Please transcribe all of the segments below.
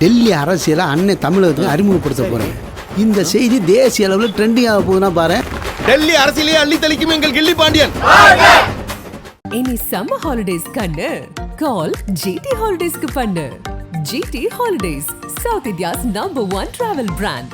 டெல்லி அரசியலை அண்ணன் தமிழகத்துக்கு அறிமுகப்படுத்த போறேன். இந்த செய்தி தேசிய அளவில் ட்ரெண்டிங் ஆக போகுதுன்னா பாரு. டெல்லி அரசியலே அள்ளி தெளிக்கும் எங்கள் கில்லி பாண்டியன். இனி சம்மர் ஹாலிடேஸ் கண்ணு. கால் ஜிடி ஹாலிடேஸ்க்கு பண்ணு. GT holidays south India's number one travel brand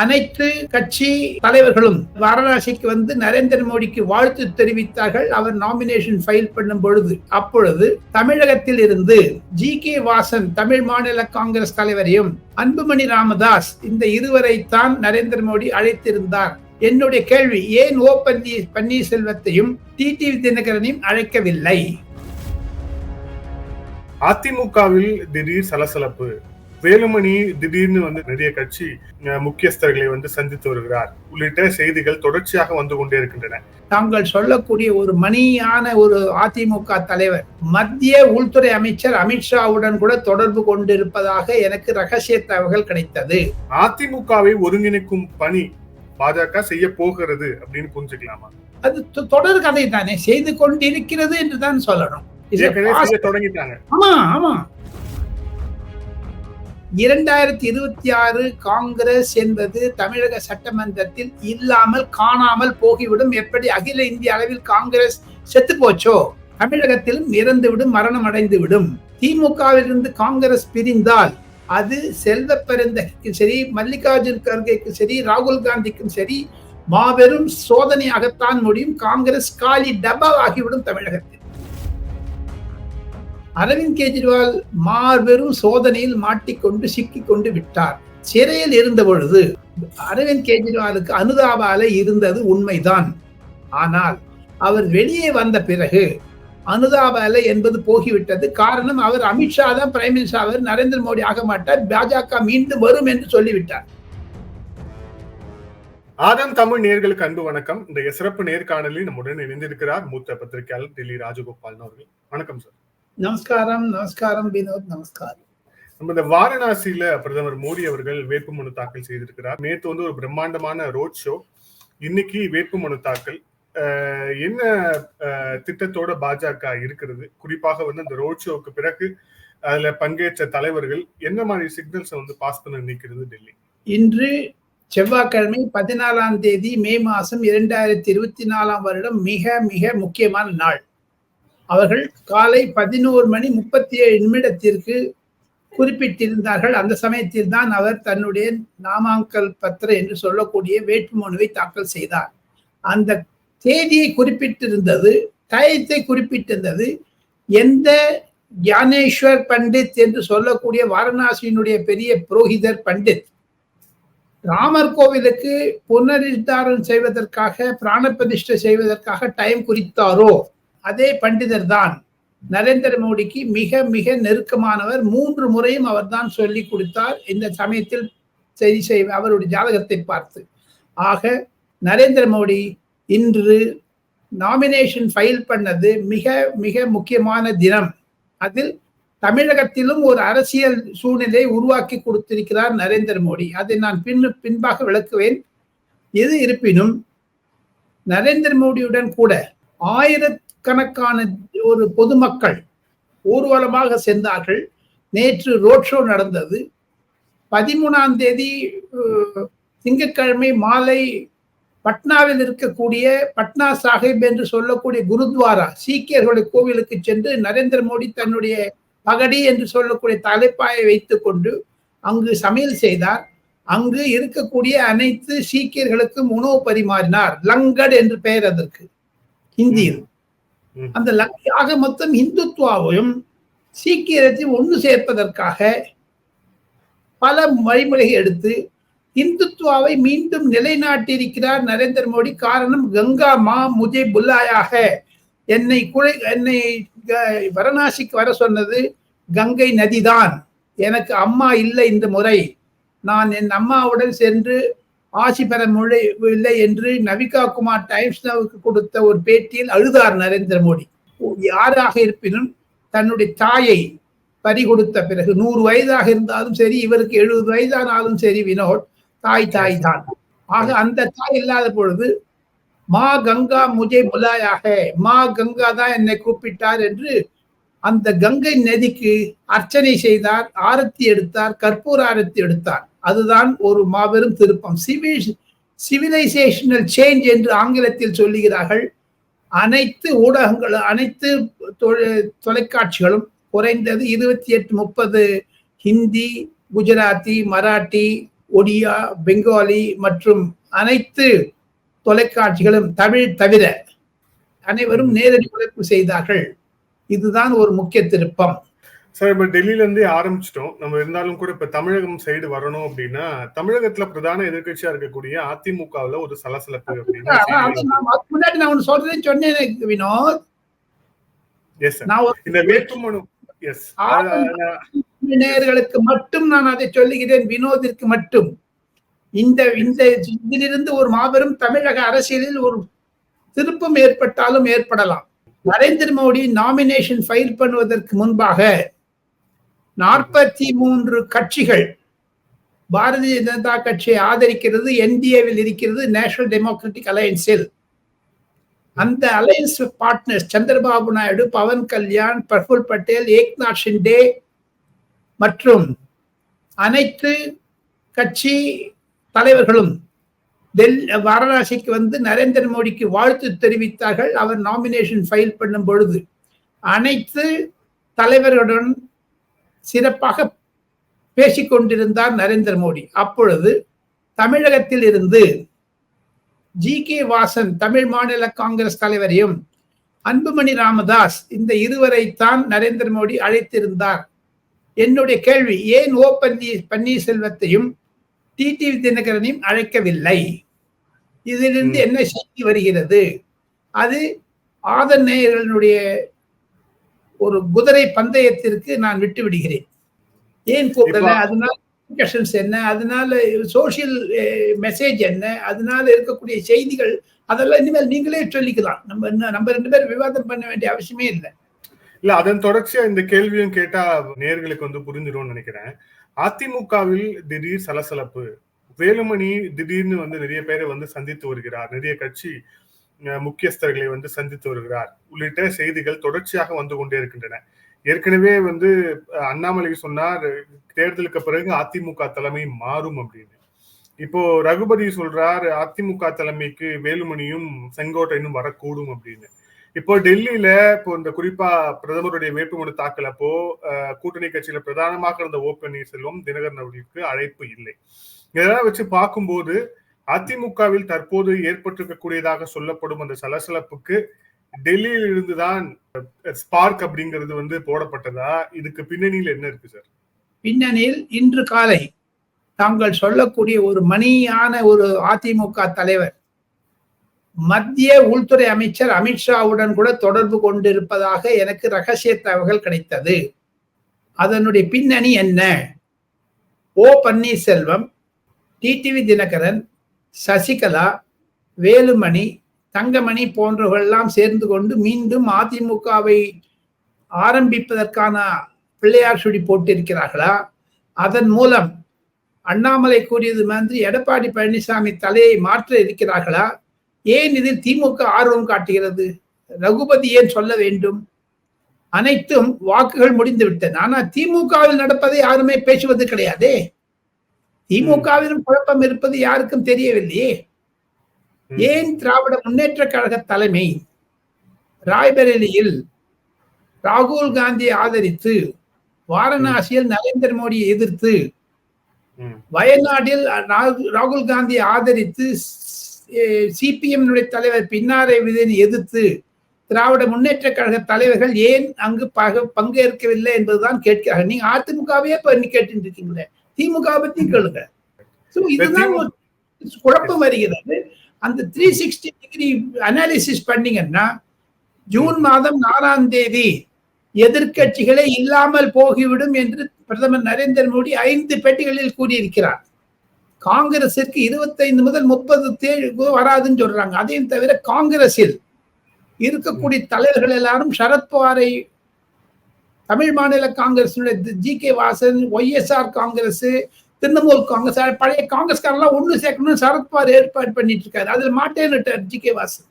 அனைத்து கட்சி தலைவர்களும் வாரணாசிக்கு வந்து நரேந்திர மோடிக்கு வாழ்த்து தெரிவித்தார்கள். அவர் நாமினேஷன் ஃபைல் பண்ணும் பொழுது அப்பொழுது தமிழகத்தில் இருந்து ஜி கே வாசன் தமிழ் மாநில காங்கிரஸ் தலைவரையும் அன்புமணி ராமதாஸ் இந்த இருவரை தான் நரேந்திர மோடி அழைத்திருந்தார். என்னுடைய கேள்வி ஏன் ஓ பன்னீர் பன்னீர்செல்வத்தையும் டிடிவி தினகரனையும் அழைக்கவில்லை? அதிமுகவில் திடீர் சலசலப்பு. வேலுமணி திடீர்னு வந்து நிறைய கட்சி முக்கியஸ்தர்களை வந்து சந்தித்து வருகிறார். உள்ளிட்ட செய்திகள் தொடர்ச்சியாக வந்து கொண்டே இருக்கின்றன. தாங்கள் சொல்லக்கூடிய ஒரு மணியான ஒரு அதிமுக தலைவர் மத்திய உள்துறை அமைச்சர் அமித்ஷாவுடன் கூட தொடர்பு கொண்டிருப்பதாக எனக்கு ரகசிய தகவல்கள் கிடைத்தது. அதிமுகவை ஒருங்கிணைக்கும் பணி பாஜக செய்ய போகிறது அப்படின்னு புரிஞ்சுக்கலாமா? அது தொடர் கதை தானே செய்து கொண்டிருக்கிறது என்று தான் சொல்லணும். ஆமா ஆமா. இரண்டாயிரத்தி இருபத்தி ஆறு காங்கிரஸ் என்பது தமிழக சட்டமன்றத்தில் இல்லாமல் காணாமல் போகிவிடும். எப்படி அகில இந்திய அளவில் காங்கிரஸ் செத்து போச்சோ? தமிழகத்திலும் இறந்துவிடும் மரணம் அடைந்து விடும் திமுகவிலிருந்து காங்கிரஸ் பிரிந்தால் அது செல்வ பெருந்தகைக்கும் சரி மல்லிகார்ஜுன் கர்கேக்கும் சரி ராகுல் காந்திக்கும் சரி மாபெரும் சோதனையாகத்தான் முடியும். காங்கிரஸ் காலி டபா ஆகிவிடும் தமிழகத்தில். அரவிந்த் கெஜ்ரிவால் மாபெரும் சோதனையில் மாட்டிக்கொண்டு சிக்கிக்கொண்டு விட்டார். சிறையில் இருந்த பொழுது அரவிந்த் கெஜ்ரிவாலுக்கு அலை இருந்தது உண்மைதான். ஆனால் அவர் வெளியே வந்த பிறகு அனுதாபால என்பது போகிவிட்டது. காரணம் அவர் அமித்ஷா தான் பிரைம் மினிஸ்டர் அவர் நரேந்திர மோடி ஆக மாட்டார். பாஜக மீண்டும் வரும் என்று சொல்லிவிட்டார். ஆதம் தமிழ் நேர்களுக்கு அன்பு வணக்கம். இந்த சிறப்பு நேர்காணலில் நம்முடன் இணைந்திருக்கிறார் மூத்த பத்திரிகையாளர் டெல்லி ராஜகோபால் அவர்கள். வணக்கம் சார். நமஸ்காரம் நமஸ்காரம் வினோத் நமஸ்காரம். நம்ம இந்த வாரணாசியில பிரதமர் மோடி அவர்கள் வேட்புமனு தாக்கல் செய்திருக்கிறார். நேற்று வந்து ஒரு பிரம்மாண்டமான ரோட் ஷோ. இன்னைக்கு வேட்புமனு தாக்கல். என்ன திட்டத்தோட பாஜக இருக்கிறது? குறிப்பாக வந்து அந்த ரோட் ஷோவுக்கு பிறகு அதுல பங்கேற்ற தலைவர்கள் என்ன மாதிரி சிக்னல்ஸ் வந்து பாஸ் பண்ண நினைக்கிறது டெல்லி? இன்று செவ்வாய்க்கிழமை பதினாலாம் தேதி மே மாதம் இரண்டாயிரத்தி இருபத்தி நாலாம் வருடம் மிக மிக முக்கியமான நாள். அவர்கள் காலை பதினோரு மணி முப்பத்தி ஏழு நிமிடத்திற்கு குறிப்பிட்டிருந்தார்கள். அந்த சமயத்தில் தான் அவர் தன்னுடைய நாமாங்கல் பத்திர என்று சொல்லக்கூடிய வேட்புமனுவை தாக்கல் செய்தார். அந்த தேதியை குறிப்பிட்டிருந்தது டயத்தை குறிப்பிட்டிருந்தது எந்த ஞானேஸ்வர் பண்டித் என்று சொல்லக்கூடிய வாரணாசியினுடைய பெரிய புரோஹிதர் பண்டித். ராமர் கோவிலுக்கு புனருத்தாரம் செய்வதற்காக பிராண பிரதிஷ்டை செய்வதற்காக டைம் குறித்தாரோ? அதே பண்டிதர் தான். நரேந்திர மோடிக்கு மிக மிக நெருக்கமானவர். மூன்று முறையும் அவர்தான் சொல்லி கொடுத்தார். இந்த சமயத்தில் சரி செய் அவருடைய ஜாதகத்தை பார்த்து. ஆக நரேந்திர மோடி இன்று நாமினேஷன் ஃபைல் பண்ணது மிக மிக முக்கியமான தினம். அதில் தமிழகத்திலும் ஒரு அரசியல் சூழ்நிலை உருவாக்கி கொடுத்திருக்கிறார் நரேந்திர மோடி. அதை நான் பின் பின்பாக விளக்குவேன். எது இருப்பினும் நரேந்திர மோடியுடன் கூட ஆயிரக்கணக்கான ஒரு பொதுமக்கள் ஊர்வலமாக சென்றார்கள். நேற்று ரோட் ஷோ நடந்தது. பதிமூணாம் தேதி திங்கட்கிழமை மாலை பட்னாவில் இருக்கக்கூடிய பட்னா சாஹிப் என்று சொல்லக்கூடிய குருத்வாரா சீக்கியர்களுடைய கோவிலுக்கு சென்று நரேந்திர மோடி தன்னுடைய பகடி என்று சொல்லக்கூடிய தலைப்பாயை வைத்துக்கொண்டு அங்கு சமையல் செய்தார். அங்கு இருக்கக்கூடிய அனைத்து சீக்கியர்களுக்கும் உணவு பரிமாறினார். லங்கட் என்று பெயர் அதற்கு. ஹிந்தியில். அந்த லங்- மொத்தம் இந்துத்துவாவையும் சீக்கியத்தையும் ஒன்று சேர்ப்பதற்காக பல வழிமுறைகள் எடுத்து இந்துத்துவாவை மீண்டும் நிலைநாட்டியிருக்கிறார் நரேந்திர மோடி. காரணம் கங்கா மா முஜே புல்லாயாக என்னை குறை என்னை வரணாசிக்கு வாரணாசிக்கு வர சொன்னது கங்கை நதிதான். எனக்கு அம்மா இல்லை இந்த முறை. நான் என் அம்மாவுடன் சென்று ஆசி பெற முடியவில்லை என்று நவிகா குமார் டைம்ஸ் நவுக்கு கொடுத்த ஒரு பேட்டியில் அழுதார் நரேந்திர மோடி. யாராக இருப்பினும் தன்னுடைய தாயை பறி கொடுத்த பிறகு நூறு வயதாக இருந்தாலும் சரி இவருக்கு எழுபது வயதானாலும் சரி வினோத் தாய் தாய் தான் ஆக அந்த தாய் இல்லாத பொழுது மா கங்கா முஜே முலாயாக மா கங்கா தான் என்னை கூப்பிட்டார் என்று அந்த கங்கை நதிக்கு அர்ச்சனை செய்தார் ஆரத்தி எடுத்தார் கற்பூர ஆரத்தி எடுத்தார். அதுதான் ஒரு மாபெரும் திருப்பம். சிவில் சிவிலைசேஷனல் சேஞ்ச் என்று ஆங்கிலத்தில் சொல்லுகிறார்கள். அனைத்து ஊடகங்களும் அனைத்து தொலைக்காட்சிகளும் குறைந்தது இருபத்தி எட்டு முப்பது ஹிந்தி குஜராத்தி மராட்டி ஒடியா பெங்காலி மற்றும் அனைத்து தொலைக்காட்சிகளும் தமிழ் தவிர அனைவரும் நேரடி உழைப்பு செய்தார்கள். இதுதான் ஒரு முக்கிய திருப்பம். சார் இப்ப டெல்லியில இருந்தே ஆரம்பிச்சிட்டோம். நம்ம இருந்தாலும் கூட இப்ப தமிழகம் சைடு வரணும் அப்படின்னா தமிழகத்துல பிரதான எதிர்க்கட்சியா இருக்கக்கூடிய அதிமுகவுல ஒரு சலசலப்பு முன்னாடி நான் ஒன்று சொல்றேன் சொன்னேன் வினோத். எஸ் இந்த வேட்புமனு எஸ் நேயர்களுக்கு மட்டும் நான் அதை சொல்லுகிறேன் வினோதிற்கு மட்டும். இந்த இந்த இதிலிருந்து ஒரு மாபெரும் தமிழக அரசியலில் ஒரு திருப்பம் ஏற்பட்டாலும் ஏற்படலாம். நரேந்திர மோடி நாமினேஷன் ஃபைல் பண்ணுவதற்கு முன்பாக நாற்பத்தி மூன்று கட்சிகள் பாரதிய ஜனதா கட்சியை ஆதரிக்கிறது என்டிஏவில் இருக்கிறது நேஷனல் டெமோக்ராட்டிக் அலையன்ஸில். அந்த அலையன்ஸ் பார்ட்னர்ஸ் சந்திரபாபு நாயுடு பவன் கல்யாண் பிரஃபுல் பட்டேல் ஏக்நாத் ஷிண்டே மற்றும் அனைத்து கட்சி தலைவர்களும் டெல் வாரணாசிக்கு வந்து நரேந்திர மோடிக்கு வாழ்த்து தெரிவித்தார்கள். அவர் நாமினேஷன் ஃபைல் பண்ணும் பொழுது அனைத்து தலைவர்களுடன் சிறப்பாக பேசிக் கொண்டிருந்தார் நரேந்திர மோடி. அப்பொழுது தமிழகத்தில் இருந்து ஜி கே வாசன் தமிழ் மாநில காங்கிரஸ் தலைவரையும் அன்புமணி ராமதாஸ் இந்த இருவரைத்தான் நரேந்திர மோடி அழைத்திருந்தார். என்னுடைய கேள்வி ஏன் ஓ பன்னீர் பன்னீர்செல்வத்தையும் டிடிவி தினகரனையும் அழைக்கவில்லை? இதிலிருந்து என்ன செய்தி வருகிறது? அது ஆதன் நேயர்களுடைய ஒரு குதிரை பந்தயத்திற்கு நான் விட்டு விடுகிறேன். ஏன் கூப்பிடல? அதனால என்ன? அதனால சோசியல் மெசேஜ் என்ன? அதனால இருக்கக்கூடிய செய்திகள் அதெல்லாம் இனிமேல் நீங்களே சொல்லிக்கலாம். நம்ம நம்ம ரெண்டு பேரும் விவாதம் பண்ண வேண்டிய அவசியமே இல்லை. இல்ல அதன் தொடர்ச்சியா இந்த கேள்வியும் கேட்டா நேர்களுக்கு வந்து புரிஞ்சிரும்னு நினைக்கிறேன். அதிமுகவில் திடீர் சலசலப்பு. வேலுமணி திடீர்னு வந்து நிறைய பேரை வந்து சந்தித்து வருகிறார். நிறைய கட்சி முக்கியஸ்தர்களை வந்து சந்தித்து வருகிறார். உள்ளிட்ட செய்திகள் தொடர்ச்சியாக வந்து கொண்டே இருக்கின்றன. ஏற்கனவே வந்து அண்ணாமலை சொன்னார் தேர்தலுக்கு பிறகு அதிமுக தலைமை மாறும் அப்படின்னு. இப்போ ரகுபதி சொல்றார் அதிமுக தலைமைக்கு வேலுமணியும் செங்கோட்டையனும் வரக்கூடும் அப்படின்னு. இப்போ டெல்லியில இப்போ இந்த குறிப்பா பிரதமருடைய வேட்புமனு தாக்கல் அப்போ கூட்டணி கட்சியில பிரதானமாக இருந்த ஓ பன்னீர்செல்வம் தினகரன் அவர்களுக்கு அழைப்பு இல்லை. இதெல்லாம் வச்சு பார்க்கும்போது அதிமுகவில் தற்போது ஏற்பட்டிருக்கக்கூடியதாக சொல்லப்படும் அந்த சலசலப்புக்கு டெல்லியில் இருந்துதான் ஸ்பார்க் அப்படிங்கிறது வந்து போடப்பட்டதா? இதுக்கு பின்னணியில் என்ன இருக்கு சார்? பின்னணியில் இன்று காலை தாங்கள் சொல்லக்கூடிய ஒரு மணியான ஒரு அதிமுக தலைவர் மத்திய உள்துறை அமைச்சர் அமித்ஷாவுடன் கூட தொடர்பு கொண்டிருப்பதாக எனக்கு ரகசிய தகவல் கிடைத்தது. அதனுடைய பின்னணி என்ன? ஓ பன்னீர்செல்வம் டிடிவி தினகரன் சசிகலா வேலுமணி தங்கமணி போன்றவர்களெல்லாம் சேர்ந்து கொண்டு மீண்டும் அதிமுகவை ஆரம்பிப்பதற்கான பிள்ளையார் சுடி போட்டிருக்கிறார்களா? அதன் மூலம் அண்ணாமலை கூறியது மாதிரி எடப்பாடி பழனிசாமி தலையை மாற்ற இருக்கிறார்களா? ஏன் இதில் திமுக ஆர்வம் காட்டுகிறது? ரகுபதி ஏன் சொல்ல வேண்டும்? அனைத்தும் வாக்குகள் முடிந்துவிட்டன. ஆனால் திமுகவில் நடப்பதை யாருமே பேசுவது கிடையாதே. திமுகவிலும் குழப்பம் இருப்பது யாருக்கும் தெரியவில்லையே. ஏன் திராவிட முன்னேற்ற கழக தலைமை ராய்பரேலியில் ராகுல் காந்தியை ஆதரித்து வாரணாசியில் நரேந்திர மோடியை எதிர்த்து. வயநாட்டில் ராகு- ராகுல் காந்தியை ஆதரித்து சிபிஎம் தலைவர் பின்னாரை விஜயனை எதிர்த்து திராவிட முன்னேற்ற கழக தலைவர்கள் ஏன் அங்கு பக- பங்கேற்கவில்லை என்பதுதான் கேட்கிறார்கள் நீங்க அதிமுகவே இப்ப கேட்டு இருக்கீங்களே திமுக பத்தி கேளுங்க. So இதுதான் குழப்பம் வருகிறது. அந்த த்ரீ சிக்ஸ்டி டிகிரி அனாலிசிஸ் பண்ணீங்கன்னா ஜூன் மாதம் நாலாம் தேதி எதிர்க்கட்சிகளே இல்லாமல் போகிவிடும் என்று பிரதமர் நரேந்திர மோடி ஐந்து பேட்டிகளில் கூறியிருக்கிறார். காங்கிரசிற்கு இருபத்தைந்து முதல் முப்பது தேர்வு வராதுன்னு சொல்றாங்க. அதையும் தவிர காங்கிரஸில் இருக்கக்கூடிய தலைவர்கள் எல்லாரும் சரத்பவாரை Tamil Maanila congress G K Vasan YSR congress Trinamool congress பழைய காங்கிரஸ்காரெல்லாம் ஒண்ணு சேர்க்கணும்னு சரத்பவார் ஏற்பாடு பண்ணிட்டு இருக்காரு அதுல மாட்டேன்னுட்டார் ஜி கே வாசன்.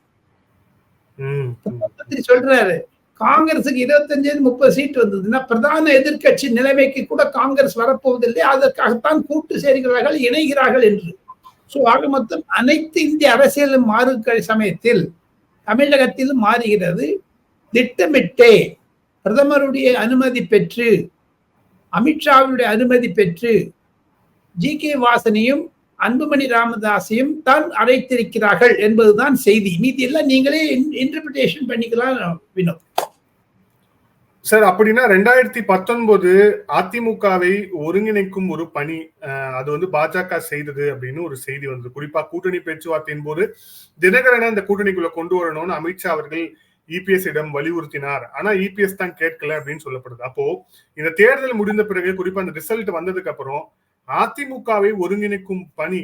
சொல்றாரு. காங்கிரஸுக்கு இருபத்தஞ்சு முப்பது சீட் வந்ததுன்னா பிரதான எதிர்க்கட்சி நிலைமைக்கு கூட காங்கிரஸ் வரப்போவதில்லை. அதற்காகத்தான் கூட்டு சேர்கிறார்கள் இணைகிறார்கள் என்று. ஸோ ஆக மொத்தம் அனைத்து இந்திய அரசியலும் மாறுகிற சமயத்தில் தமிழகத்திலும் மாறுகிறது. திட்டமிட்டே பிரதமருடைய அனுமதி பெற்று அமித்ஷாவுடைய அனுமதி பெற்று ஜி கே வாசனையும் அன்புமணி ராமதாஸையும் தான் அழைத்திருக்கிறார்கள் என்பதுதான் செய்தி. மீதி எல்லாம் நீங்களே இன்டர்பிரிட்டேஷன் பண்ணிக்கலாம் வினோத். சார் அப்படின்னா ரெண்டாயிரத்தி பத்தொன்பது அதிமுகவை ஒருங்கிணைக்கும் ஒரு பணி அஹ், அது வந்து பாஜக செய்தது அப்படின்னு ஒரு செய்தி வந்தது. குறிப்பா கூட்டணி பேச்சுவார்த்தையின் போது தினகரனை அந்த கூட்டணிக்குள்ள கொண்டு வரணும்னு அமித்ஷா அவர்கள் இபிஎஸ் இடம் வலியுறுத்தினார். ஆனா இபிஎஸ் தான் கேட்கல அப்படின்னு சொல்லப்படுது. அப்போ இந்த தேர்தல் முடிந்த பிறகு குறிப்பா அந்த ரிசல்ட் வந்ததுக்கு அப்புறம் அதிமுகவை ஒருங்கிணைக்கும் பணி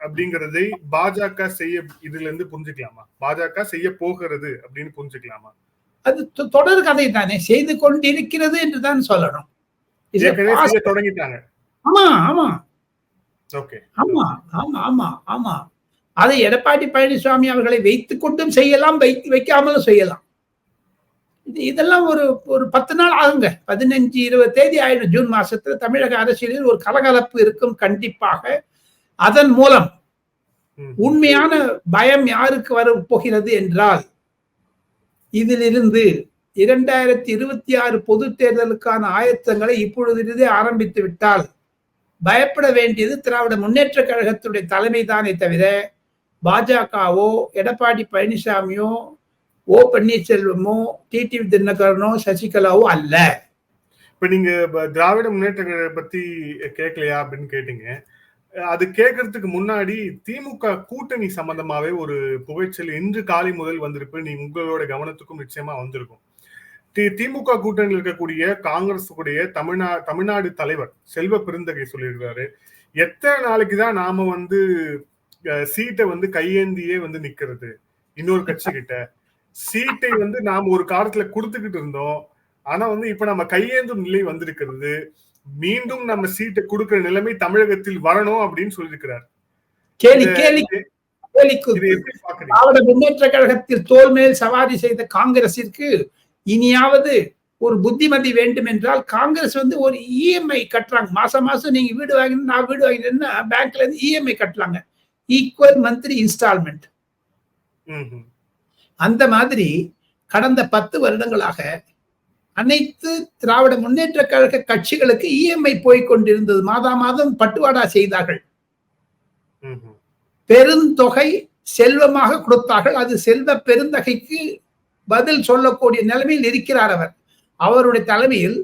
அப்படிங்கறதை பாஜக செய்ய இதுல இருந்து புரிஞ்சுக்கலாமா? பாஜக செய்ய போகிறது அப்படின்னு புரிஞ்சுக்கலாமா? அது தொடர் கதை தானே செய்து கொண்டிருக்கிறது என்று தான் சொல்லணும். தொடங்கிட்டாங்க. ஆமா ஆமா. ஓகே. ஆமா ஆமா ஆமா ஆமா. அதை எடப்பாடி பழனிசாமி அவர்களை வைத்துக் கொண்டும் செய்யலாம் வைத்து வைக்காமலும் செய்யலாம். இது இதெல்லாம் ஒரு ஒரு பத்து நாள் ஆகுங்க. பதினஞ்சு இருபது தேதி ஆயிடும். ஜூன் மாசத்துல தமிழக அரசியலில் ஒரு கலகலப்பு இருக்கும் கண்டிப்பாக. அதன் மூலம். உண்மையான பயம் யாருக்கு வர போகிறது என்றால் இதிலிருந்து இரண்டாயிரத்தி இருபத்தி ஆறு பொது தேர்தலுக்கான ஆயத்தங்களை இப்பொழுதிருந்தே ஆரம்பித்து விட்டால் பயப்பட வேண்டியது திராவிட முன்னேற்ற கழகத்துடைய தலைமை தானே தவிர பாஜகவோ எடப்பாடி பழனிசாமியோ ஓ பன்னீர்செல்வமோ டிடிவி தினகரனோ சசிகலாவோ அல்ல. இப்ப நீங்க ப- திராவிட முன்னேற்ற பத்தி கேட்கலையா அப்படின்னு கேட்டீங்க. அது கேட்கறதுக்கு முன்னாடி திமுக கூட்டணி சம்பந்தமாவே ஒரு புகைச்சல் இன்று காலை முதல் வந்திருப்பு நீ உங்களோட கவனத்துக்கும் நிச்சயமா வந்திருக்கும். தி- திமுக கூட்டணியில் இருக்கக்கூடிய காங்கிரஸ் உடைய தமிழ்நா தமிழ்நாடு தலைவர் செல்வ பெருந்தகை சொல்லியிருக்காரு எத்தனை நாளைக்கு தான் நாம வந்து சீட்டை வந்து கையேந்தியே வந்து நிக்கிறது. இன்னொரு கட்சி கிட்ட சீட்டை வந்து நாம ஒரு காலத்துல கொடுத்துக்கிட்டு இருந்தோம். ஆனா வந்து இப்ப நம்ம கையேந்தும் நிலை வந்திருக்கிறது. மீண்டும் நம்ம சீட்டை கொடுக்கிற நிலைமை தமிழகத்தில் வரணும் அப்படின்னு சொல்லியிருக்கிறார். திராவிட முன்னேற்ற கழகத்தில் தோல் மேல் சவாரி செய்த காங்கிரசிற்கு இனியாவது ஒரு புத்திமதி வேண்டும் என்றால் காங்கிரஸ் வந்து ஒரு இஎம்ஐ கட்டுறாங்க. மாசம் மாசம் நீங்க வீடு வாங்கினா நான் வீடு வாங்கினேன்னா பேங்க்ல இருந்து இஎம்ஐ கட்டலாங்க. Equal monthly installment. அந்த மாதிரி கடந்த பத்து வருடங்களாக அனைத்து திராவிட முன்னேற்ற கழக கட்சிகளுக்கு இஎம்ஐ போய் கொண்டிருந்தது. மாதா மாதம் பட்டுவாடா செய்தார்கள். பெருந்தொகை செல்வமாக கொடுத்தார்கள். அது செல்வ பெருந்தகைக்கு பதில் சொல்லக்கூடிய நிலைமையில் இருக்கிறார் அவர். அவருடைய தலைமையில்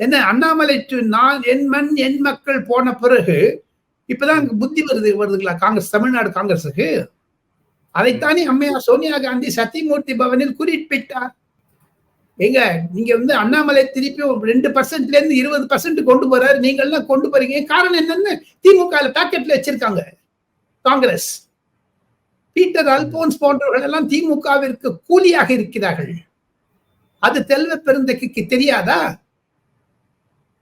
என்ன? அண்ணாமலை நான் என் மண் என் மக்கள் போன பிறகு இப்பதான் புத்தி வருது வருதுங்களா? காங்கிரஸ் தமிழ்நாடு காங்கிரஸுக்கு? அதைத்தானே அம்மையார் சோனியா காந்தி சத்தியமூர்த்தி பவனில் குறிப்பிட்டார். எங்க? நீங்க வந்து அண்ணாமலை திருப்பி ரெண்டு பர்சன்ட்ல இருந்து இருபது பர்சன்ட் கொண்டு போறாரு. நீங்க எல்லாம் கொண்டு போறீங்க. காரணம் என்னன்னு திமுக பாக்கெட்ல வச்சிருக்காங்க. காங்கிரஸ். பீட்டர் அல்போன்ஸ் போன்றவர்கள் எல்லாம் திமுகவிற்கு கூலியாக இருக்கிறார்கள். அது தெல்வ பெருந்தகைக்கு தெரியாதா?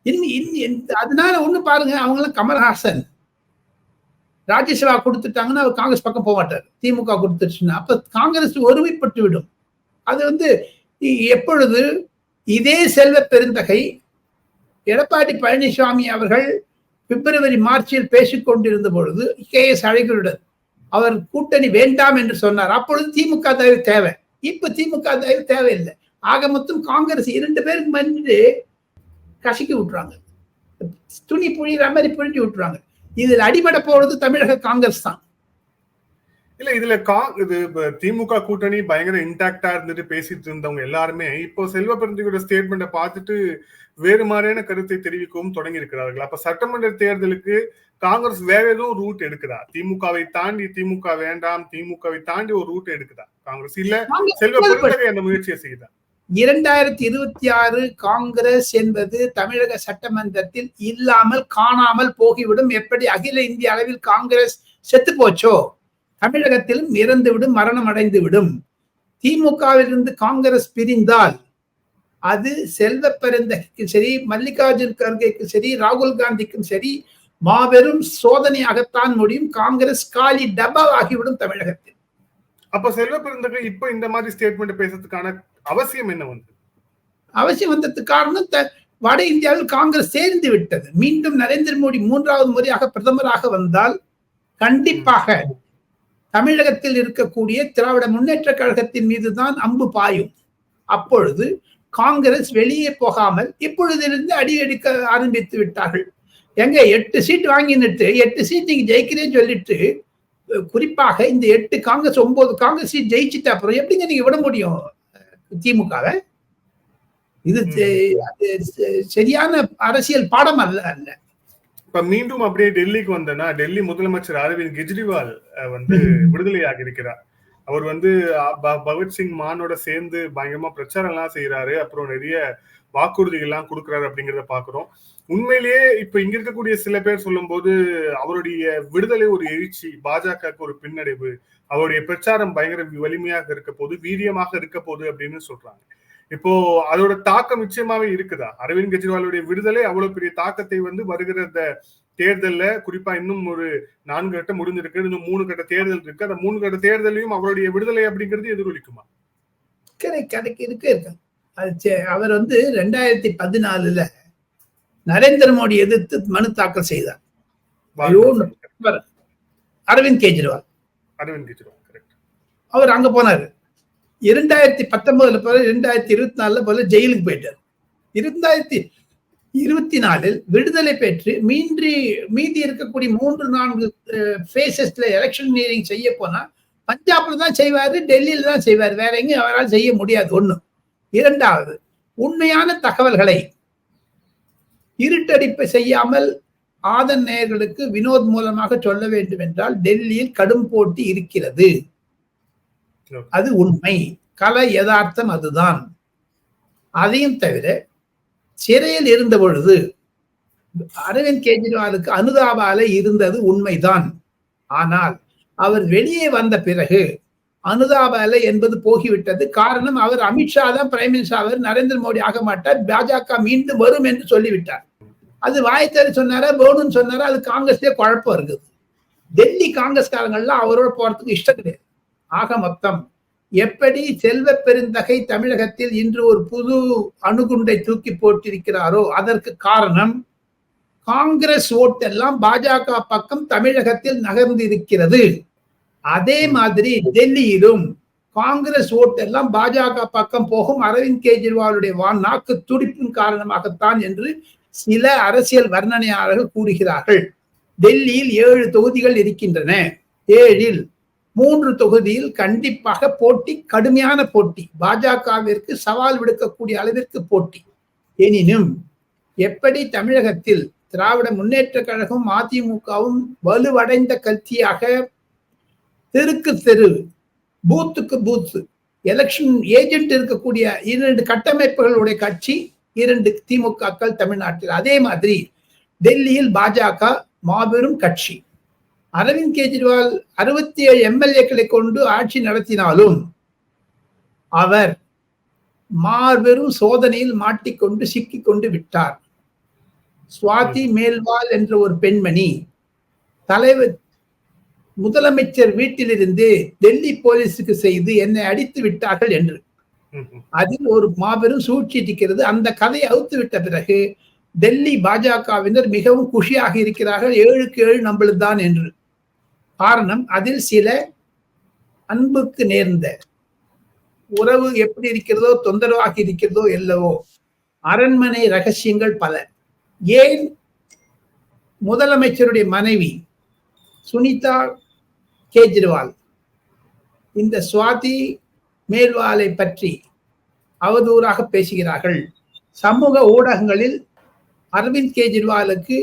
இன்னி- இன்னி- இந்த- அதனால ஒண்ணு பாருங்க அவங்க எல்லாம் கமல்ஹாசன். ராஜ்யசபா கொடுத்துட்டாங்கன்னா அவர் காங்கிரஸ் பக்கம் போக மாட்டார். திமுக கொடுத்துருச்சுன்னா. அப்ப காங்கிரஸ் ஒருமைப்பட்டு விடும் அது வந்து எப்பொழுது இதே செல்வ பெருந்தகை எடப்பாடி பழனிசாமி அவர்கள் பிப்ரவரி மார்ச்சில் பேசிக் கொண்டிருந்த பொழுது கே. எஸ். அழகிரியுடன் அவர் கூட்டணி வேண்டாம் என்று சொன்னார். அப்பொழுது திமுக தயவு தேவை. இப்ப திமுக தயவு தேவையில்லை. ஆக மொத்தம் காங்கிரஸ் இரண்டு பேருக்கு மன்று கசக்கி விட்டுறாங்க. துணி புழியிற மாதிரி புழிஞ்சு விட்டுறாங்க. இதில் அடிபட போறது தமிழக காங்கிரஸ் தான். இல்ல இதுல கா இது திமுக கூட்டணி பயங்கர இன்டாக்டா இருந்துட்டு பேசிட்டு இருந்தவங்க எல்லாருமே இப்போ செல்வ பெருந்தகையோட ஸ்டேட்மெண்ட்டை பார்த்துட்டு வேறு மாதிரியான கருத்தை தெரிவிக்கவும் தொடங்கி இருக்கிறார்கள் அப்ப சட்டமன்ற தேர்தலுக்கு காங்கிரஸ் வேற எதுவும் ரூட் எடுக்குதா? திமுகவை தாண்டி திமுக வேண்டாம் திமுகவை தாண்டி ஒரு ரூட் எடுக்குதா? காங்கிரஸ் இல்ல செல்வ பெருந்தகை அந்த முயற்சியை செய்யுதா? இரண்டாயிரத்தி இருபத்தி ஆறு காங்கிரஸ் என்பது தமிழக சட்டமன்றத்தில் இல்லாமல் காணாமல் போகிவிடும். எப்படி? அகில இந்திய அளவில் காங்கிரஸ் செத்து போச்சோ? தமிழகத்திலும் இறந்துவிடும் மரணம் அடைந்து விடும் திமுகவிலிருந்து காங்கிரஸ் பிரிந்தால் அது செல்வ பெருந்தகைக்கும் சரி மல்லிகார்ஜுன் கர்கேக்கும் சரி ராகுல் காந்திக்கும் சரி மாபெரும் சோதனையாகத்தான் முடியும். காங்கிரஸ் காலி டபா ஆகிவிடும் தமிழகத்தில். அப்ப செல்வ பெருந்தகை இப்ப இந்த மாதிரி ஸ்டேட்மெண்ட் பேசுறதுக்கான அவசியம் என்ன வந்தது? அவசியம் வந்ததுக்கு காரணம் த- வட இந்தியாவில் காங்கிரஸ் சேர்ந்து விட்டது. மீண்டும் நரேந்திர மோடி மூன்றாவது முறையாக பிரதமராக வந்தால் கண்டிப்பாக தமிழகத்தில் இருக்கக்கூடிய திராவிட முன்னேற்ற கழகத்தின் மீதுதான் அம்பு பாயும். அப்பொழுது காங்கிரஸ் வெளியே போகாமல் இப்பொழுதிலிருந்து அடி எடுக்க ஆரம்பித்து விட்டார்கள். எங்க எட்டு சீட் வாங்கினுட்டு எட்டு சீட் நீங்க ஜெயிக்கிறேன்னு சொல்லிட்டு குறிப்பாக இந்த எட்டு காங்கிரஸ் ஒன்பது காங்கிரஸ் சீட் ஜெயிச்சுட்டு அப்புறம் எப்படிங்க நீங்க விட முடியும்? திமுகவை. இது சரியான அரசியல் பாடம் அல்ல அல்ல. இப்ப மீண்டும் அப்படியே டெல்லிக்கு வந்தேன்னா டெல்லி முதலமைச்சர் அரவிந்த் கெஜ்ரிவால் வந்து விடுதலையாகி இருக்கிறார். அவர் வந்து பகத்சிங் மானோட சேர்ந்து பயங்கரமா பிரச்சாரம் எல்லாம் செய்யறாரு அப்புறம் நிறைய வாக்குறுதிகள் எல்லாம் கொடுக்குறாரு அப்படிங்கிறத பாக்குறோம். உண்மையிலேயே இப்ப இங்க இருக்கக்கூடிய சில பேர் சொல்லும்போது அவருடைய விடுதலை ஒரு எழுச்சி பாஜகவுக்கு ஒரு பின்னடைவு அவருடைய பிரச்சாரம் பயங்கர வலிமையாக இருக்க போது வீரியமாக இருக்க போது அப்படின்னு சொல்றாங்க. இப்போ அதோட தாக்கம் நிச்சயமாவே இருக்குதா? அரவிந்த் கெஜ்ரிவாலுடைய விடுதலை அவ்வளவு பெரிய தாக்கத்தை வந்து வருகிற இந்த தேர்தல்ல குறிப்பா இன்னும் ஒரு நான்கு கட்டம் முடிஞ்சிருக்கு இன்னும் மூணு கட்ட தேர்தல் இருக்கு. அந்த மூணு கட்ட தேர்தலையும் அவருடைய விடுதலை அப்படிங்கிறது எதிரொலிக்குமா? கிடைக்கு இருக்கு இருக்கு. அவர் வந்து ரெண்டாயிரத்தி பதினாலுல நரேந்திர மோடி எதிர்த்து மனு தாக்கல் செய்தார். அரவிந்த் கெஜ்ரிவால். அரவிந்த் கெஜ்ரிவால் கரெக்ட் அவர் அங்க போனாரு. இரண்டாயிரத்தி பத்தொன்பதுல போல இரண்டாயிரத்தி இருபத்தி நாலுல போல ஜெயிலுக்கு போயிட்டார். இரண்டாயிரத்தி இருபத்தி நாலில் விடுதலை பெற்று மீன்றி மீதி இருக்கக்கூடிய மூன்று நான்கு பேசஸ்ல எலெக்ஷன் செய்ய போனா பஞ்சாப்ல தான் செய்வாரு டெல்லியில தான் செய்வார். வேற எங்கேயும் அவரால் செய்ய முடியாது ஒண்ணு. இரண்டாவது உண்மையான தகவல்களை இருட்டடிப்பு செய்யாமல் ஆதன் நேயர்களுக்கு வினோத் மூலமாக சொல்ல வேண்டும் என்றால் டெல்லியில் கடும் போட்டி இருக்கிறது. அது உண்மை. கல யதார்த்தம் அதுதான். அதையும் தவிர சிறையில் இருந்த பொழுது அரவிந்த் கெஜ்ரிவாலுக்கு அனுதாபால இருந்தது உண்மைதான். ஆனால் அவர் வெளியே வந்த பிறகு அனுதாபால என்பது போகிவிட்டது. காரணம் அவர் அமித்ஷா தான் பிரைம் மினிஸ்டர் அவர் நரேந்திர மோடி ஆக மாட்டார். பாஜக மீண்டும் வரும் என்று சொல்லிவிட்டார். அது வாய்த்தாரு சொன்னாரா போர்டுன்னு சொன்னாரா அது காங்கிரஸ்லேயே குழப்பம் இருக்குது. டெல்லி காங்கிரஸ்காரங்கள்லாம் அவரோட போறதுக்கு இஷ்டம் கிடையாது. ஆக மொத்தம் எப்படி செல்வ பெருந்தகை தமிழகத்தில் இன்று ஒரு புது அணுகுண்டை தூக்கி போட்டிருக்கிறாரோ அதற்கு காரணம் காங்கிரஸ் ஓட்டெல்லாம் பாஜக பக்கம் தமிழகத்தில் நகர்ந்து இருக்கிறது. அதே மாதிரி டெல்லியிலும் காங்கிரஸ் ஓட்டெல்லாம் பாஜக பக்கம் போகும் அரவிந்த் கெஜ்ரிவாலுடைய வான் நாக்கு துடிப்பின் காரணமாகத்தான் என்று சில அரசியல் வர்ணனையாளர்கள் கூறுகிறார்கள். டெல்லியில் ஏழு தொகுதிகள் இருக்கின்றன. ஏழில் மூன்று தொகுதியில் கண்டிப்பாக போட்டி கடுமையான போட்டி. பாஜகவிற்கு சவால் விடுக்கக்கூடிய அளவிற்கு போட்டி. எனினும் எப்படி தமிழகத்தில் திராவிட முன்னேற்ற கழகம் அதிமுகவும் வலுவடைந்த கட்சியாக தெருக்கு தெரு பூத்துக்கு பூத்து எலெக்ஷன் ஏஜென்ட் இருக்கக்கூடிய இரண்டு கட்டமைப்புகளுடைய கட்சி இரண்டு திமுகக்கள் தமிழ்நாட்டில். அதே மாதிரி டெல்லியில் பாஜக மாபெரும் கட்சி. அரவிந்த் கெஜ்ரிவால் அறுபத்தி ஏழு எம்எல்ஏக்களை கொண்டு ஆட்சி நடத்தினாலும் அவர் மாபெரும் சோதனையில் மாட்டிக்கொண்டு சிக்கிக்கொண்டு விட்டார். சுவாதி மேல்வால் என்ற ஒரு பெண்மணி தலைவர் முதலமைச்சர் வீட்டிலிருந்து டெல்லி போலீஸுக்கு செய்து என்னை அடித்து விட்டார்கள் என்று. அதில் ஒரு மாபெரும் சூழ்ச்சி இருக்கிறது. அந்த கதையை அவுத்து விட்ட பிறகு டெல்லி பாஜகவினர் மிகவும் குஷியாக இருக்கிறார்கள். ஏழுக்கு ஏழு நம்மளுக்கு தான் என்று. காரணம் அதில் சில அன்புக்கு நேர்ந்த உறவு எப்படி இருக்கிறதோ தொந்தரவாக இருக்கிறதோ இல்லவோ அரண்மனை ரகசியங்கள் பல. ஏன் முதலமைச்சருடைய மனைவி சுனிதா கேஜ்ரிவால் இந்த சுவாதி மேல்வாலை பற்றி அவதூறாக பேசுகிறார்கள். சமூக ஊடகங்களில் அரவிந்த் கெஜ்ரிவாலுக்கு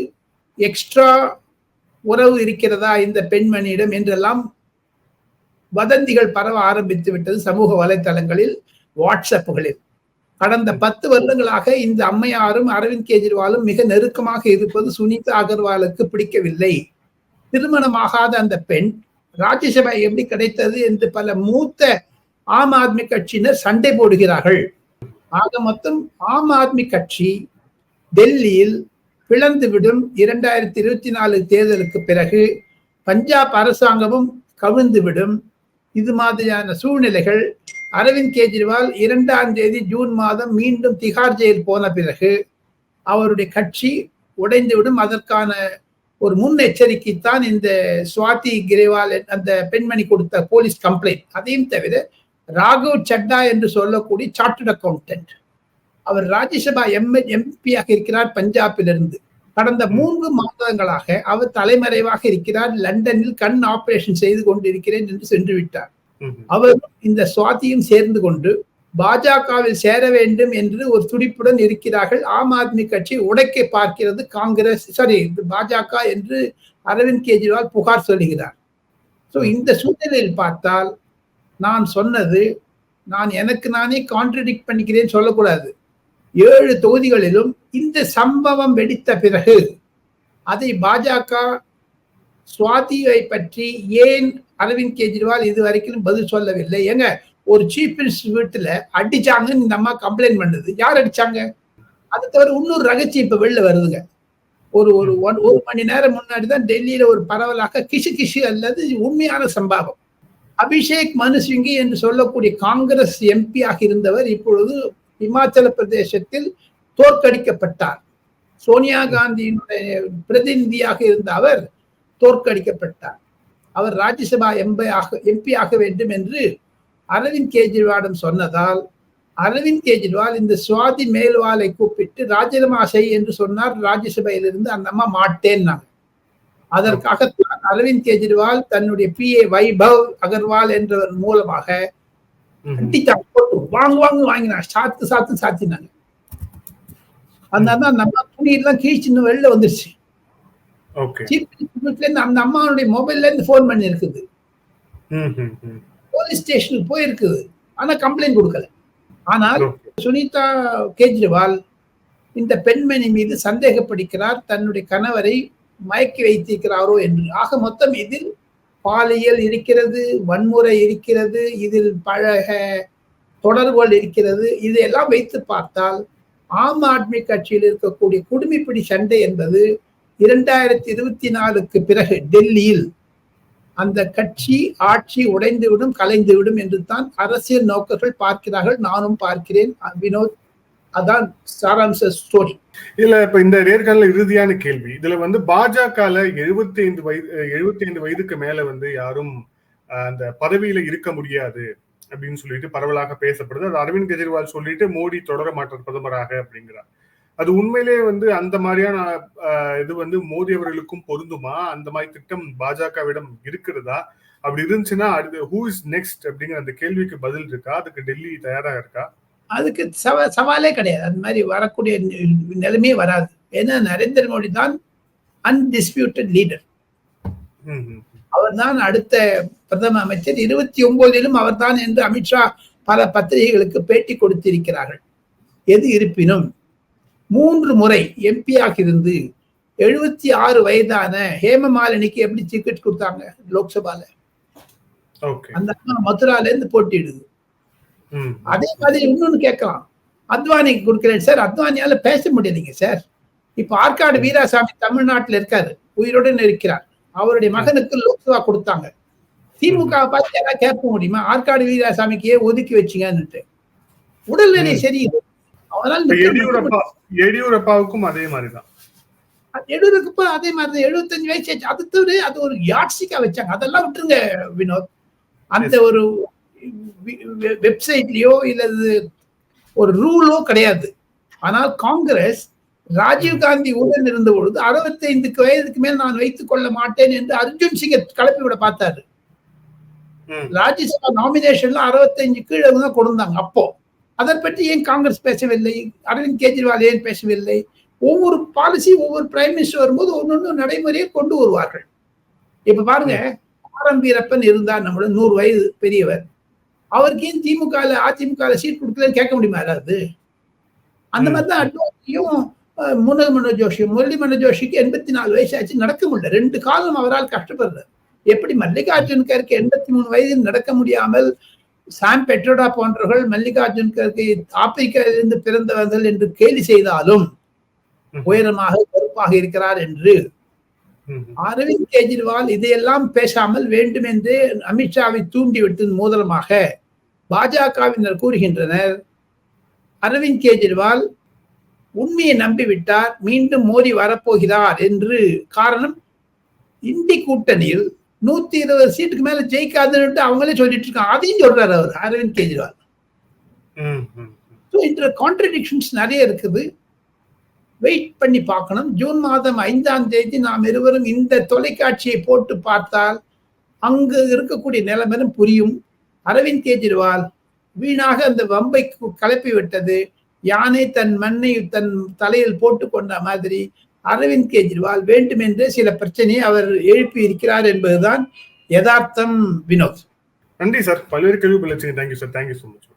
எக்ஸ்ட்ரா உறவு இருக்கிறதா இந்த பெண்மணியிடம் என்றெல்லாம் வதந்திகள் பரவ ஆரம்பித்து விட்டது சமூக வலைத்தளங்களில் வாட்ஸ்அப்புகளில். கடந்த பத்து வருடங்களாக இந்த அம்மையாரும் அரவிந்த் கெஜ்ரிவாலும் மிக நெருக்கமாக இருப்பது சுனிதா அகர்வாலுக்கு பிடிக்கவில்லை. திருமணமாகாத அந்த பெண் ராஜ்யசபா எப்படி கிடைத்தது என்று பல மூத்த ஆம் ஆத்மி கட்சியினர் சண்டை போடுகிறார்கள். ஆக மொத்தம் ஆம் ஆத்மி கட்சி டெல்லியில் பிளந்துவிடும் இரண்டாயிரத்தி இருபத்தி நாலு தேர்தலுக்கு பிறகு பஞ்சாப் அரசாங்கமும் கவிழ்ந்துவிடும். இது மாதிரியான சூழ்நிலைகள் அரவிந்த் கெஜ்ரிவால் இரண்டாம் தேதி ஜூன் மாதம் மீண்டும் திகார் ஜெயில் போன பிறகு அவருடைய கட்சி உடைந்துவிடும். அதற்கான ஒரு முன் எச்சரிக்கைத்தான் இந்த சுவாதி கிரேவால் அந்த பெண்மணி கொடுத்த போலீஸ் கம்ப்ளைண்ட். அதையும் தவிர ராகவ் சட்டா என்று சொல்லக்கூடிய சார்ட்டர்ட் அக்கௌண்டன்ட் அவர் ராஜ்யசபா எம் எம்பியாக இருக்கிறார் பஞ்சாபிலிருந்து. கடந்த மூன்று மாதங்களாக அவர் தலைமறைவாக இருக்கிறார். லண்டனில் கண் ஆபரேஷன் செய்து கொண்டிருக்கிறேன் என்று சென்று விட்டார். அவர் இந்த சுவாதியும் சேர்ந்து கொண்டு பாஜகவில் சேர வேண்டும் என்று ஒரு துடிப்புடன் இருக்கிறார்கள். ஆம் ஆத்மி கட்சி உடைக்க பார்க்கிறது காங்கிரஸ் சாரி பாஜக என்று அரவிந்த் கெஜ்ரிவால் புகார் சொல்லுகிறார். ஸோ இந்த சூழ்நிலையில் பார்த்தால் நான் சொன்னது நான் எனக்கு நானே கான்ட்ரடிக்ட் பண்ணிக்கிறேன்னு சொல்லக்கூடாது. ஏழு தொகுதிகளிலும் இந்த சம்பவம் வெடித்த பிறகு அதை பாஜக சுவாதியை பற்றி ஏன் அரவிந்த் கெஜ்ரிவால் இது வரைக்கும் பதில் சொல்லவில்லை? ஏங்க ஒரு சீஃப் மினிஸ்டர் வீட்டில் அடிச்சாங்கன்னு இந்த அம்மா கம்ப்ளைண்ட் பண்ணுது. யார் அடிச்சாங்க? அது தவிர இன்னொரு ரகசியம் இப்போ வெளில வருதுங்க. ஒரு ஒரு ஒன் ஒரு மணி நேரம் முன்னாடி தான் டெல்லியில ஒரு பரவலாக கிசு கிசு அல்லது உண்மையான சம்பவம். அபிஷேக் மனு சிங்கி என்று சொல்லக்கூடிய காங்கிரஸ் எம்பியாக இருந்தவர் இப்பொழுது இமாச்சல பிரதேசத்தில் தோற்கடிக்கப்பட்டார். சோனியா காந்தியினுடைய பிரதிநிதியாக இருந்த அவர் தோற்கடிக்கப்பட்டார். அவர் ராஜ்யசபா எம்பியாக எம்பி ஆக வேண்டும் என்று அரவிந்த் கெஜ்ரிவாலிடம் சொன்னதால் அரவிந்த் கெஜ்ரிவால் இந்த சுவாதி மேல்வாலை கூப்பிட்டு ராஜினாமா செய் என்று சொன்னார் ராஜ்யசபையிலிருந்து அந்த அம்மா மாட்டேன்னாங்க. அதற்காக அரவிந்த் கெஜ்ரிவால் தன்னுடைய பி ஏ வைபவ் அகர்வால் என்றவர் மூலமாக ம்ஹும். அடிச்சாங்க போட்டு வாங்கு வாங்கு வாங்கினாங்க. சாத்து சாத்து சாத்தினாங்க. அதனால தான் நம்ம துணி எல்லாம் கீழ்ச்சின்னு வெளில வந்துருச்சு. அந்த அம்மாவுடைய மொபைல்ல இருந்து ஃபோன் பண்ணி இருக்குது. போலீஸ் ஸ்டேஷனுக்கு போயிருக்குது. ஆனா கம்ப்ளைண்ட் கொடுக்கல. ஆனால். சுனிதா கேஜ்ரிவால் இந்த பெண்மணி மீது சந்தேகப்படுகிறார். தன்னுடைய கணவரை மயக்கி வைத்திருக்கிறாரோ என்று. ஆக மொத்தம் இதில் பாலியல் இருக்கிறது வன்முறை இருக்கிறது இதில் பழக தொடர்புகள் இருக்கிறது. இதையெல்லாம் வைத்து பார்த்தால் ஆம் ஆத்மி கட்சியில் இருக்கக்கூடிய குடுமிப்பிடி சண்டை என்பது இரண்டாயிரத்தி இருபத்தி நாலுக்கு பிறகு டெல்லியில் அந்த கட்சி ஆட்சி உடைந்துவிடும் கலைந்துவிடும் என்று தான் அரசியல் நோக்கர்கள் பார்க்கிறார்கள். நானும் பார்க்கிறேன். வினோத் அதான் சாராம்ச ஸ்டோரி இல்ல இப்ப இந்த நேர்காணல இறுதியான கேள்வி. இதுல வந்து பாஜகல எழுபத்தி ஐந்து வயது எழுபத்தி ஐந்து வயதுக்கு மேல வந்து யாரும் அஹ், அந்த பதவியில இருக்க முடியாது அப்படின்னு சொல்லிட்டு பரவலாக பேசப்படுது. அது அரவிந்த் கெஜ்ரிவால் சொல்லிட்டு மோடி தொடர மாட்டார் பிரதமராக அப்படிங்கிறார். அது உண்மையிலேயே வந்து அந்த மாதிரியான அஹ், இது வந்து மோடி அவர்களுக்கும் பொருந்துமா? அந்த மாதிரி திட்டம் பாஜகவிடம் இருக்கிறதா? அப்படி இருந்துச்சுன்னா அடுத்து ஹூ இஸ் நெக்ஸ்ட் அப்படிங்கிற அந்த கேள்விக்கு பதில் இருக்கா? அதுக்கு டெல்லி தயாராக இருக்கா? அதுக்கு சவ சவாலே கிடையாது. அது மாதிரி வரக்கூடிய நிலைமையே வராது. ஏன்னா நரேந்திர மோடி தான் அன்டிஸ்பியூட்டட் லீடர். அவர் தான் அடுத்த பிரதம அமைச்சர். இருபத்தி ஒன்பதிலும் அவர்தான் என்று அமித்ஷா பல பத்திரிகைகளுக்கு பேட்டி கொடுத்திருக்கிறார்கள். எது இருப்பினும் மூன்று முறை எம்பியாக இருந்து எழுபத்தி ஆறு வயதான ஹேமமாலினிக்கு எப்படி டிக்கெட் கொடுத்தாங்க? லோக்சபால. அந்த மதுரால இருந்து போட்டியிடுது. அதே மாதிரி இன்னொன்னு கேட்கலாம். அத்வானிக்கு கொடுக்கிறேன் சார். அத்வானியால பேச முடியலைங்க சார். இப்ப ஆற்காடு வீராசாமி தமிழ்நாட்டுல இருக்காரு. உயிருடன் இருக்கிறார். அவருடைய மகனுக்கு லோக்சபா கொடுத்தாங்க. திமுக பார்த்து யாராவது கேட்க முடியுமா? ஆற்காடு வீராசாமிக்கு ஏன் ஒதுக்கி வச்சீங்கன்னுட்டு. உடல்நிலை. சரியில்லை. எடியூரப்பா எடியூரப்பாவுக்கும் அதே மாதிரிதான். எழுபதுக்கு அதே மாதிரி எழுபத்தஞ்சு வயசு அது தவிர அது ஒரு யாட்சிக்கா வச்சாங்க. அதெல்லாம் விட்டுருங்க வினோத். அந்த ஒரு வெப்சைட்லயோ இல்லது ஒரு ரூலோ கிடையாது. ஆனால் காங்கிரஸ் ராஜீவ் காந்தி உடன் இருந்த பொழுது அறுபத்தைந்துக்கு வயதுக்கு மேல் நான் வைத்துக் கொள்ள மாட்டேன் என்று அர்ஜுன் சிங்கை கலப்பி விட பார்த்தாரு. ராஜ்யசபா நாமினேஷன்ல அறுபத்தஞ்சு கீழே தான் கொடுத்தாங்க அப்போ. அதை பற்றி ஏன் காங்கிரஸ் பேசவில்லை? அரவிந்த் கெஜ்ரிவால் ஏன் பேசவில்லை? ஒவ்வொரு பாலிசி ஒவ்வொரு பிரைம் மினிஸ்டர் வரும்போது ஒன்னொன்னு நடைமுறையை கொண்டு வருவார்கள். இப்ப பாருங்க ஆர் எம் வீரப்பன் இருந்தார் நம்மளோட நூறு வயது பெரியவர். அவருக்கு ஏன் திமுக அதிமுக சீட் கொடுக்கலன்னு கேட்க முடியுமா யாராவது அந்த மாதிரி தான் அட்வானியும் மனோஜ் ஜோஷியும் முரளி மனோஜ் ஜோஷிக்கு எண்பத்தி நாலு வயசு ஆச்சு நடக்க முடியல ரெண்டு காலம் அவரால் கஷ்டப்படுறார் எப்படி மல்லிகார்ஜுன் கருக்கு எண்பத்தி மூணு வயதில் நடக்க முடியாமல் சாம் பெட்ரோடா போன்றவர்கள் மல்லிகார்ஜுன் கர்கே ஆப்பிரிக்காவிலிருந்து பிறந்தவர்கள் என்று கேலி செய்தாலும். உயரமாக கருப்பாக இருக்கிறார் என்று. அரவிந்த் கெஜ்ரிவால் இதையெல்லாம் பேசாமல் வேண்டும் என்று அமித்ஷாவை தூண்டிவிட்டதன் மூலமாக பாஜகவினர் கூறுகின்றனர் அரவிந்த் கெஜ்ரிவால் உண்மையை நம்பிவிட்டார் மீண்டும் மோடி வரப்போகிறார் என்று. காரணம் இந்தி கூட்டணியில் நூத்தி இருபது சீட்டுக்கு மேல ஜெயிக்காதுன்னு அவங்களே சொல்லிட்டு இருக்காங்க. அதையும் சொல்றாரு அவர் அரவிந்த் கெஜ்ரிவால். இந்த கான்ட்ரடிக்ஷன்ஸ் நிறைய இருக்குது. வெயிட் பண்ணி பார்க்கணும். ஜூன் மாதம் ஐந்தாம் தேதி நாம் இருவரும் இந்த தொலைக்காட்சியை போட்டு பார்த்தால் அங்கு இருக்கக்கூடிய நிலைமையும் புரியும். அரவிந்த் கெஜ்ரிவால் வீணாக அந்த வம்பை கலப்பி விட்டது. யானை தன் மண்ணை தன் தலையில் போட்டு கொண்ட மாதிரி அரவிந்த் கெஜ்ரிவால் வேண்டுமென்றே சில பிரச்சனையை அவர் எழுப்பி இருக்கிறார் என்பதுதான் யதார்த்தம் வினோத். நன்றி சார். பல்வேறு கேள்வி thank you sir thank you so much